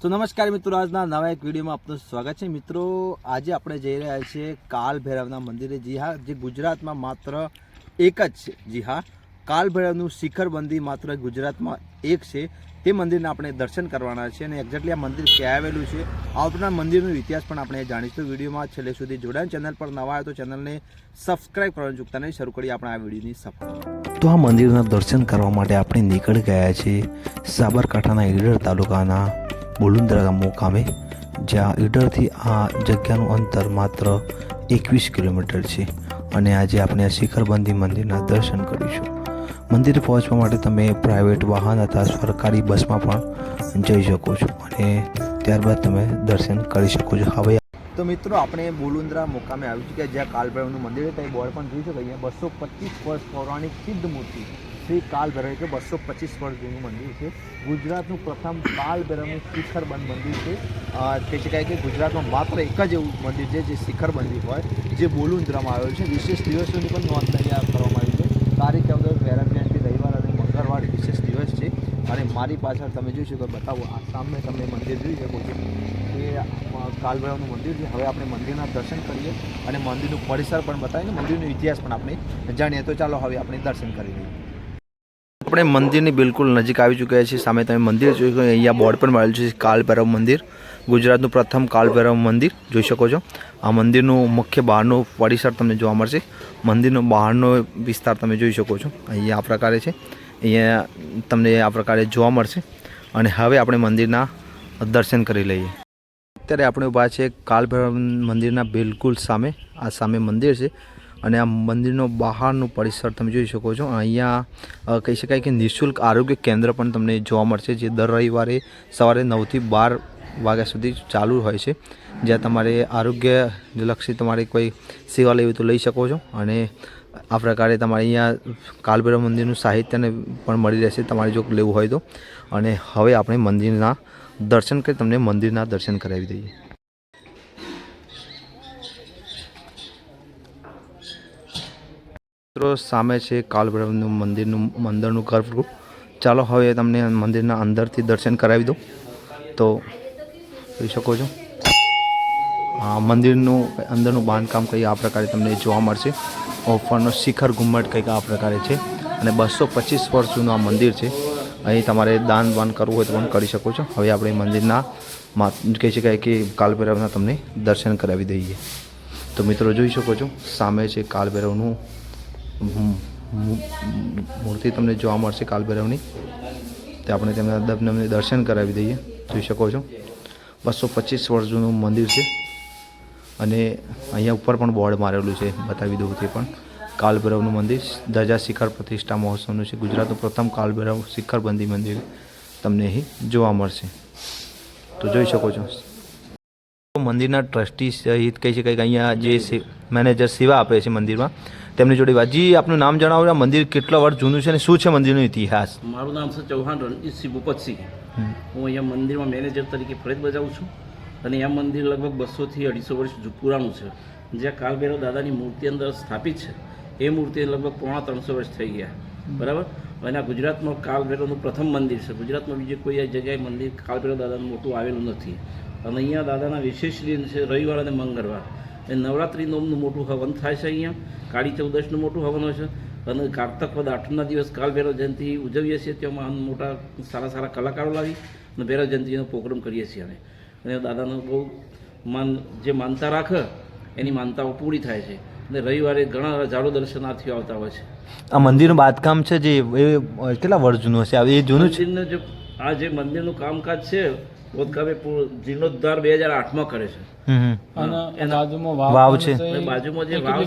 તો નમસ્કાર મિત્રો, આજના નવા એક વિડીયોમાં આપનું સ્વાગત છે. મિત્રો, આજે આપણે જઈ રહ્યા છીએ કાલ ભૈરવના મંદિરે. જી હા, જે ગુજરાતમાં માત્ર એક જ છે. જી હા, કાલ ભૈરવનું શિખરબંધી માત્ર ગુજરાતમાં એક છે. તે મંદિરના આપણે દર્શન કરવાના છે અને એક્ઝેક્ટલી આ મંદિર ક્યાં આવેલું છે આવનાર મંદિરનો ઇતિહાસ પણ આપણે જાણીશું. વિડીયોમાં છેલ્લે સુધી જોડાણ. ચેનલ પર નવા આવે તો ચેનલને સબસ્ક્રાઇબ કરવાનું ચૂકતા નહીં. શરૂ કરીએ આપણે આ વિડીયોની સફર તો આ મંદિરના દર્શન કરવા માટે આપણે નીકળી ગયા છીએ સાબરકાંઠાના ઈડર તાલુકાના બોલુંદ્રા મુકામે જ્યાં ઈડરથી આ જગ્યાનું અંતર માત્ર એકવીસ કિલોમીટર છે. અને આજે આપણે આ શિખરબંધી મંદિરના દર્શન કરીશું. મંદિરે પહોંચવા માટે તમે પ્રાઇવેટ વાહન અથવા સરકારી બસમાં પણ જઈ શકો છો અને ત્યારબાદ તમે દર્શન કરી શકો છો. હવે તો મિત્રો, આપણે બોલુંદ્રા મુકામે છે. કે જ્યાં કાલભૈરવનું મંદિર છે, ત્યાં બોર્ડ પણ જોઈ શકો અહીંયા બસો પચીસ વર્ષ પૌરાણિક સિદ્ધ મૂર્તિ શ્રી કાલભૈરવ કે બસો પચીસ વર્ષ જૂનું મંદિર છે. ગુજરાતનું પ્રથમ કાલભૈરવનું શિખરબંધ મંદિર છે. કહી શકાય કે ગુજરાતમાં માત્ર એક જ એવું મંદિર છે, જે શિખરબંધી હોય, જે બોલુંદ્રામાં આવેલું છે. વિશેષ દિવસોની પણ નોંધ અહીંયા કરવામાં આવી છે તારીખ ચૌદ ભૈરવ જયંતિ રવિવાર અને મંગળવાર વિશેષ દિવસ છે અને મારી પાછળ તમે જોઈ શકો, બતાવો, આ સામે તમે મંદિર જોઈ શકો છો. એ કાલભૈરવનું મંદિર છે. હવે આપણે મંદિરના દર્શન કરીએ અને મંદિરનું પરિસર પણ બતાવીને મંદિરનો ઇતિહાસ પણ આપણે જાણીએ. તો ચાલો હવે આપણે દર્શન કરી લઈએ. આપણે મંદિરની બિલકુલ નજીક આવી ચૂક્યા છીએ. સામે તમે મંદિર જોઈ શકો અહીંયા બોર્ડ પણ મળેલું છે, કાલભૈરવ મંદિર. ગુજરાતનું પ્રથમ કાલભૈરવ મંદિર જોઈ શકો છો. આ મંદિરનું મુખ્ય બહારનું પરિસર તમને જોવા મળશે. મંદિરનો બહારનો વિસ્તાર તમે જોઈ શકો છો. અહીંયા આ પ્રકારે છે. અહીંયા તમને આ પ્રકારે જોવા મળશે. અને હવે આપણે મંદિરના દર્શન કરી લઈએ. અત્યારે આપણે ઊભા છે કાલભૈરવ મંદિરના બિલકુલ સામે. આ સામે મંદિર છે. અને આ મંદિરનો બહારનું પરિસર તમે જોઈ શકો છો. અહીંયા કહી શકાય કે નિઃશુલ્ક આરોગ્ય કેન્દ્ર પણ તમને જોવા મળશે, જે દર રવિવારે સવારે નવથી બાર વાગ્યા સુધી ચાલુ હોય છે. જ્યાં તમારે આરોગ્યલક્ષી તમારે કોઈ સેવા લેવી તો લઈ શકો છો. અને આ પ્રકારે તમારે અહીંયા કાલભૈરવ મંદિરનું સાહિત્યને પણ મળી રહેશે તમારે જો લેવું હોય તો. અને હવે આપણે મંદિરના દર્શન કરી તમને મંદિરના દર્શન કરાવી દઈએ. મિત્રો, સામે છે કાલભૈરવનું મંદિરનું મંદિરનું ગર્ભગૃહ ચાલો હવે તમને મંદિરના અંદરથી દર્શન કરાવી દઉં. તો જોઈ શકો છો. મંદિરનું અંદરનું બાંધકામ કંઈ આ પ્રકારે તમને જોવા મળશે. ઉપરનો શિખર ઘુમ્મટ કંઈક આ પ્રકારે છે. અને બસો પચીસ વર્ષ જૂનું આ મંદિર છે. અહીં તમારે દાન વાન કરવું હોય તો પણ કરી શકો છો. હવે આપણે મંદિરના મા, કહી શકાય કે કાલભૈરવના તમને દર્શન કરાવી દઈએ. તો મિત્રો જોઈ શકો છો, સામે છે કાલભૈરવનું મૂર્તિ તમને જોવા મળશે કાલભૈરવની. તે આપણે તેમના દર્શન કરાવી દઈએ. જોઈ શકો છો. બસો પચીસ વર્ષ જૂનું મંદિર છે. અને અહીંયા ઉપર પણ બોર્ડ મારેલું છે બતાવી દઉં તે પણ. કાલભૈરવનું મંદિર ધજા શિખર પ્રતિષ્ઠા મહોત્સવનું છે. ગુજરાતનું પ્રથમ કાલભૈરવ શિખરબંધી મંદિર તમને અહીં જોવા મળશે. તો જોઈ શકો છો. મંદિરના ટ્રસ્ટી સહિત કહી છે કે અહીંયા જે મેનેજર સેવા આપે છે મંદિરમાં તેમની જોડે વાત જી આપનું નામ જણાવો આ મંદિર કેટલા વર્ષ જૂનું છે અને શું છે મંદિરનો ઇતિહાસ? મારું નામ છે ચૌહાણ રણજીતસિંહ ભૂપતસિંહ. હું અહીંયા મંદિરમાં મેનેજર તરીકે ફરજ બજાવું છું. અને આ મંદિર લગભગ બસોથી અઢીસો વર્ષ પુરાણું છે. જ્યાં કાલભૈરવ દાદાની મૂર્તિ અંદર સ્થાપિત છે. એ મૂર્તિ લગભગ પોણા ત્રણસો વર્ષ થઈ ગયા. બરાબર? અને આ ગુજરાતમાં કાલભૈરવનું પ્રથમ મંદિર છે. ગુજરાતમાં બીજે કોઈ જગ્યાએ મંદિર કાલભૈરવ દાદાનું મોટું આવેલું નથી. અને અહીંયા દાદાના વિશેષ દિન છે રવિવાર અને મંગળવાર. એ નવરાત્રિ નોમનું મોટું હવન થાય છે અહીંયા. કાળી ચૌદશનું મોટું હવન હોય છે. અને કારતક વદ આઠમના દિવસ કાલભૈરવ જયંતિ ઉજવીએ છીએ. તેમાં મોટા સારા સારા કલાકારો લાવી અને ભૈરવ જયંતિનો પ્રોગ્રામ કરીએ છીએ અમે. અને દાદાનો બહુ માન જે માનતા રાખે એની માનતાઓ પૂરી થાય છે. અને રવિવારે ઘણા હજારો દર્શનાર્થીઓ આવતા હોય છે. આ મંદિરનું બાંધકામ છે જે એ કેટલા વર્ષ જૂનું હશે? એ જૂનું છે? જે આ જે મંદિરનું કામકાજ છે પોતકામે જીર્ણોદ્ધાર બે હજાર આઠમાં કરે છે. અને બાજુમાં વાવ વાવ છે. બાજુમાં જે વાવ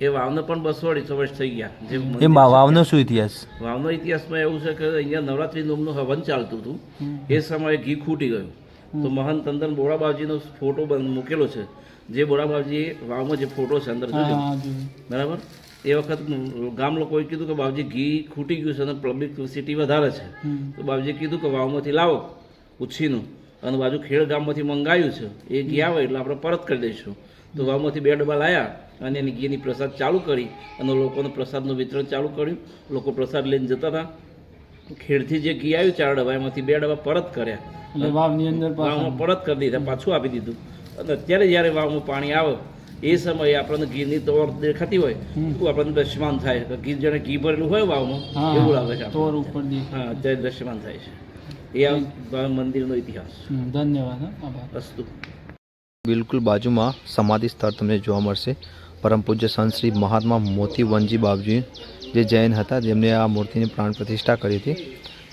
એ વાવને પણ બસો અઢીસો વર્ષ થઈ ગયા. એ વાવનો શું ઇતિહાસ? વાવનો ઇતિહાસમાં એવું છે કે અહીંયા નવરાત્રી નોમનું હવન ચાલતું હતું. એ સમયે ઘી ખૂટી ગયું. તો મહાન અંદર બોરાબાજીનો ફોટો મૂકેલો છે. જે બોરાબાજી વાવમાં જે ફોટો છે અંદર જોજો. બરાબર? એ વખત ગામ લોકોએ કીધું કે બાબજી ઘી ખૂટી ગયું છે અને પબ્લિસિટી વધારે છે. તો બાબજીએ કીધું કે વાવમાંથી લાવો ઉછીનું. અને બાજુ ખેડ ગામમાંથી મંગાવ્યું છે. એ ઘી આવે એટલે આપણે પરત કરી દઈશું. તો વાવમાંથી બે ડબ્બા લાયા અને એની ઘીની પ્રસાદ ચાલુ કરી અને લોકોને પ્રસાદનું વિતરણ ચાલુ કર્યું. લોકો પ્રસાદ લઈને જતા હતા. ખેડથી જે ઘી આવ્યું ચાર ડબ્બા એમાંથી બે ડબ્બા પરત કર્યા. વાવની અંદર વાવમાં પરત કરી દીધા પાછું આપી દીધું. અને અત્યારે જ્યારે વાવમાં પાણી આવે એ સમયે આપણને ઘીની તોર દેખાતી હોય તો આપણને દ્રશ્યમાન થાય કે ઘી જેને ઘી ભરેલું હોય વાવમાં એવું લાગે છે તોર ઉપર હા અત્યારે દ્રશ્યમાન થાય છે. એ આ મંદિરનો ઇતિહાસ. ધન્યવાદ અસ્તુ. બિલકુલ બાજુમાં સમાધિ સ્થળ તમને જોવા મળશે. પરમ પૂજ્ય સંત શ્રી મહાત્મા મોતી વનજી બાપજી જે જૈન હતા, જેમને આ મૂર્તિની પ્રાણ પ્રતિષ્ઠા કરી હતી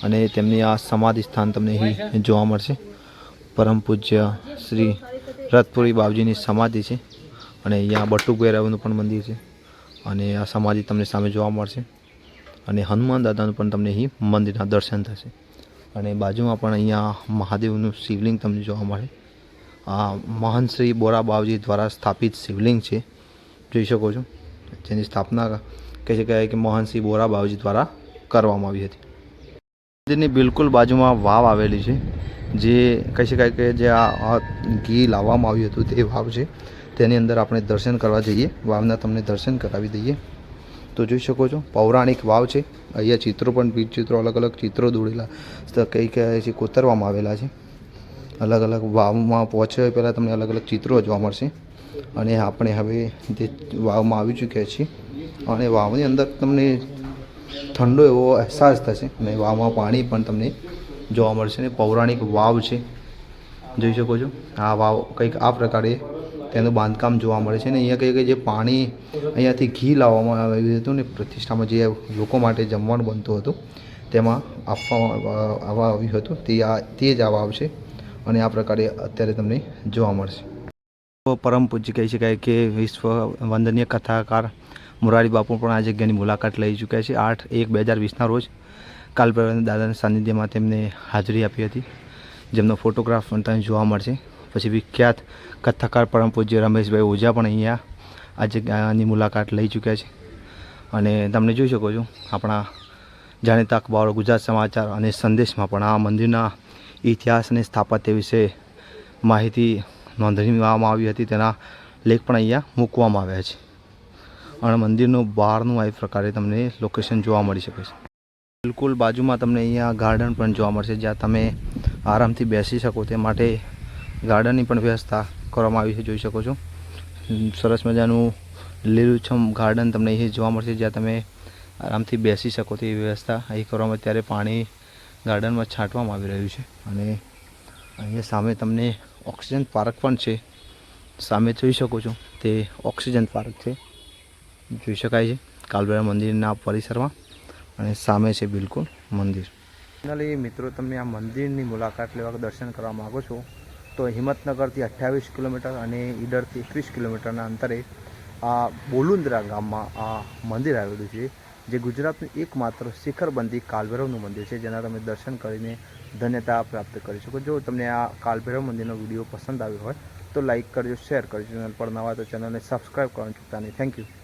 અને તેમની આ સમાધિ સ્થાન તમને અહીં જોવા મળશે. પરમ પૂજ્ય શ્રી રથપુરી બાપજીની સમાધિ છે અને અહીંયા બટુ પણ મંદિર છે અને આ સમાધિ તમને સામે જોવા મળશે અને હનુમાન દાદાનું પણ તમને અહીં મંદિરના દર્શન થશે. અને બાજુમાં પણ અહીંયા મહાદેવનું શિવલિંગ તમને જોવા મળે. આ મહાન શ્રી બોરા બાવજી દ્વારા સ્થાપિત શિવલિંગ છે, જોઈ શકો છો. જેની સ્થાપના કહી શકાય કે મોહનસિંહ બોરા બાવજી દ્વારા કરવામાં આવી હતી. મંદિરની બિલકુલ બાજુમાં વાવ આવેલી છે, જે કહી શકાય કે જે આ ઘી લાવવામાં આવ્યું હતું તે વાવ છે. તેની અંદર આપણે દર્શન કરવા જઈએ, વાવના તમને દર્શન કરાવી દઈએ. તો જોઈ શકો છો, પૌરાણિક વાવ છે. અહીંયા ચિત્રો પણ બીજ ચિત્રો, અલગ અલગ ચિત્રો દોરેલા કંઈ કહે છે, કોતરવામાં આવેલા છે. અલગ અલગ વાવમાં પહોંચે પહેલાં તમને અલગ અલગ ચિત્રો જોવા મળશે. અને આપણે હવે જે વાવમાં આવી ચૂક્યા છીએ અને વાવની અંદર તમને ઠંડો એવો અહેસાસ થશે અને વાવમાં પાણી પણ તમને જોવા મળશે અને પૌરાણિક વાવ છે. જોઈ શકો છો? આ વાવ કંઈક આ પ્રકારે તેનું બાંધકામ જોવા મળે છે અને અહીંયા કંઈક જે પાણી અહીંયાથી ઘી લાવવામાં આવ્યું હતું ને પ્રતિષ્ઠામાં જે લોકો માટે જમવાનું બનતું હતું, તેમાં આપવામાં આવવા આવ્યું હતું, તે આ, તે જ આ વાવ છે અને આ પ્રકારે અત્યારે તમને જોવા મળશે. પરમ પૂજ્ય કહી શકાય કે વિશ્વ વંદનીય કથાકાર મુરારી બાપુ પણ આ જગ્યાની મુલાકાત લઈ ચૂક્યા છે. આઠ એક બે હજાર વીસના રોજ કાલભૈરવ દાદાના સાનિધ્યમાં તેમને હાજરી આપી હતી. જેમનો ફોટોગ્રાફ પણ તમને જોવા મળશે. પછી વિખ્યાત કથાકાર પરમ પૂજ્ય રમેશભાઈ ઓઝા પણ અહીંયા આ જગ્યાની મુલાકાત લઈ ચૂક્યા છે. અને તમે જોઈ શકો છો, આપણા જાણીતા અખબારો, ગુજરાત સમાચાર અને સંદેશમાં પણ આ મંદિરના ઇતિહાસ અને સ્થાપત્ય વિશે માહિતી નોંધવામાં આવી હતી, તેના લેખ પણ અહીંયા મૂકવામાં આવ્યા છે. અને મંદિરનું બહારનું આ પ્રકારે તમને લોકેશન જોવા મળી શકે છે. બિલકુલ બાજુમાં તમને અહીંયા ગાર્ડન પણ જોવા મળશે, જ્યાં તમે આરામથી બેસી શકો, તે માટે ગાર્ડનની પણ વ્યવસ્થા કરવામાં આવી છે, જોઈ શકો છો. સરસ મજાનું લીલુંછમ ગાર્ડન તમને અહીં જોવા મળશે, જ્યાં તમે આરામથી બેસી શકો તેવી વ્યવસ્થા અહીં કરવામાં ત્યારે પાણી ગાર્ડનમાં છાંટવામાં આવી રહ્યું છે. અને અહીંયા સામે તમને ઓક્સિજન પાર્ક પણ છે. સામે જોઈ શકો છો, તે ઓક્સિજન પાર્ક છે. જોઈ શકાય છે કાલબેરા મંદિરના પરિસરમાં અને સામે છે બિલકુલ મંદિર. ફાઇનલી મિત્રો, તમે આ મંદિરની મુલાકાત લેવા દર્શન કરવા માગો છો, તો હિંમતનગરથી અઠ્યાવીસ કિલોમીટર અને ઈડરથી એકવીસ કિલોમીટરના અંતરે આ બોલુંદરા ગામમાં આ મંદિર આવેલું છે, જે ગુજરાતનું એકમાત્ર શિખરબંધી કાલભૈરવનું મંદિર છે, જેના તમે દર્શન કરીને ધન્યતા પ્રાપ્ત કરી શકો. જો તમને આ કાલભૈરવ મંદિરનો વીડિયો પસંદ આવ્યો હોય, તો લાઇક કરજો, શેર કરજો પર નવા તો ચેનલને સબસ્ક્રાઈબ કરવાનું ચૂકતા નહીં. Thank you.